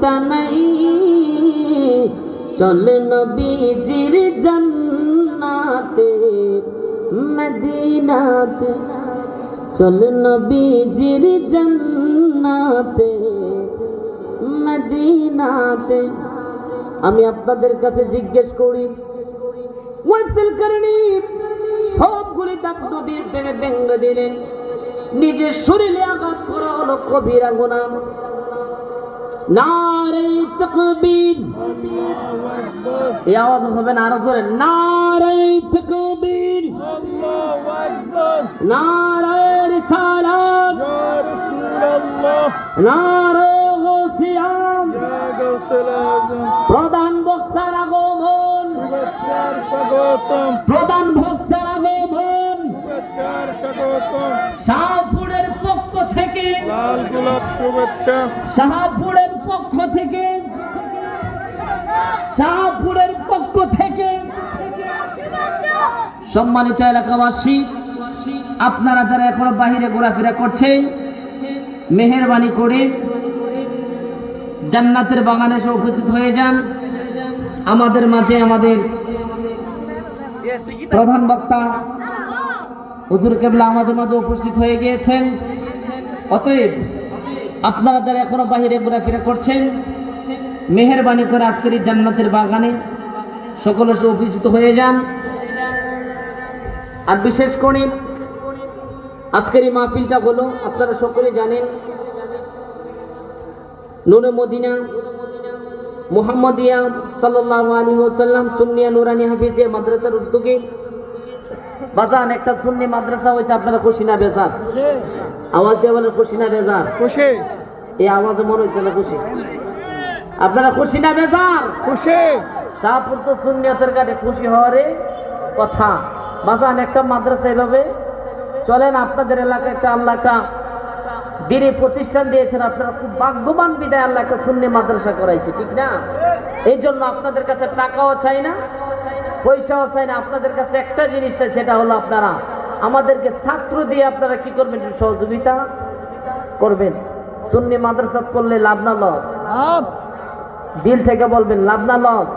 চিন্তা নাই চল নবীজির জান্নাতে, মদিনাতে। চল নবীজির জান্নাতে, মদিনাতে। আমি আপনাদের কাছে জিজ্ঞেস করি, ওয়াসিল করনি সবগুলি ডাক নবীর প্রেমে ব্যঙ্গ দিলেন। নিজের শরীরে আঘাত করা হলো কবিরা গুণা নারে তকবীর। এই আওয়াজ হবে না আরও জোরে। নারে তকবীর। নারে রিসালাত। নারে গৌসিয়াম। প্রধান বক্তার আগমন। প্রধান ভক্তার আগমন। থেকে লাল গোলাপ শুভেচ্ছা। শাহপুরের পক্ষ থেকে শাহপুরের পক্ষ থেকে সম্মানিত এলাকাবাসী, আপনারা যারা এখনও বাহিরে ঘোরাফেরা করছেন, মেহরবানি করে জান্নাতের বাগানে এসে উপস্থিত হয়ে যান। আমাদের মাঝে আমাদের প্রধান বক্তা, হুজুর কেবলা আমাদের মাঝে উপস্থিত হয়ে গিয়েছেন। অতএব আপনারা যারা এখনও বাহিরে ঘোরাফেরা করছেন, মেহরবানি করে আজকের এই জান্নাতের বাগানে সকলে সে হয়ে যান। আর বিশেষ করে আজকের এই মাহফিলটা হলো, আপনারা সকলে জানেন নুরে মদিনা, মোহাম্মদিয়া সাল্লাহ আলী ওসাল্লাম সুন্নিয়া নুরানি হাফিজিয়া মাদ্রাসার উদ্যোগে বাজান একটা সুন্নি মাদ্রাসা হয়েছে আপনারা খুশি না বেজার? আওয়াজ দিয়ে বলেন খুশি না বেজার? খুশি। এই আওয়াজে মনে হচ্ছে না খুশি। আপনারা খুশি না বেজার? খুশি। শাহপুর তো সুন্নিয়তের কাটে খুশি হওয়ারে কথা। বাজান একটা মাদ্রাসা এভাবে? চলেন আপনাদের এলাকায় একটা আল্লাহ একটা দিনে প্রতিষ্ঠান দিয়েছেন আপনারা খুব ভাগ্যবান বিদায় আল্লাহ একটা শূন্য মাদ্রাসা করাইছে ঠিক না? এই জন্য আপনাদের কাছে টাকাও চাই না পয়সাও চাই না আপনাদের কাছে একটা জিনিস চাই সেটা হলো আপনারা আমাদেরকে ছাত্র দিয়ে আপনারা কি করবেন? সহযোগিতা করবেন। সুন্নি মাদ্রাসা করলে লাভ না লস? লাভ। দিল থেকে বলবেন লাভ না লস?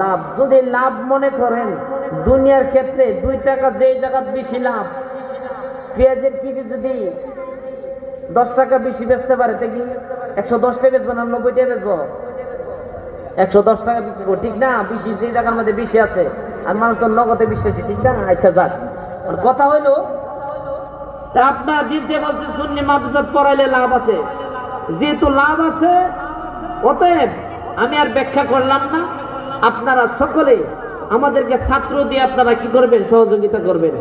লাভ। যদি লাভ মনে করেন দুনিয়ার ক্ষেত্রে দুই টাকা যেই জায়গাত বেশি লাভ পেঁয়াজের কেজি যদি দশ টাকা বেশি বেচতে পারে দেখি একশো দশটা বেচবো না নব্বইটা বেচবো? একশো দশ টাকা বিক্রি করব ঠিক না? বেশি যে জায়গার মধ্যে বেশি আছে আর মানুষ তো নগদে বিশ্বাসী ঠিক না? আচ্ছা যাক। আর কথা হইল তা আপনার দিলতে বলছে সুন্নি মাদ্রাসাত পড়াইলে লাভ আছে। যেহেতু লাভ আছে অতএব আমি আর ব্যাখ্যা করলাম না। আপনারা সকলে আমাদেরকে ছাত্র দিয়ে আপনারা কি করবেন? সহযোগিতা করবেন।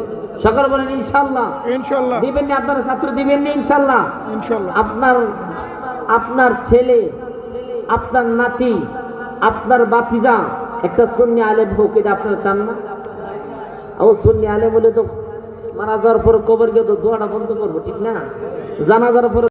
সকলে বলেন ইনশাল্লাহ। ইনশাল্লাহ। দিবেন না আপনারা ছাত্র দিবেন না ইনশাল্লাহ। ইনশাল্লাহ। আপনার আপনার ছেলে আপনার নাতি আপনার বাতিজা, একটা সন্নি আলেম হোক, এটা আপনার চান না? ও সন্নি আলেম বলে তো মারা যাওয়ার পরে কবর গিয়ে তো দোয়াটা বন্ধ করব, ঠিক না? জানা যাওয়ার পরে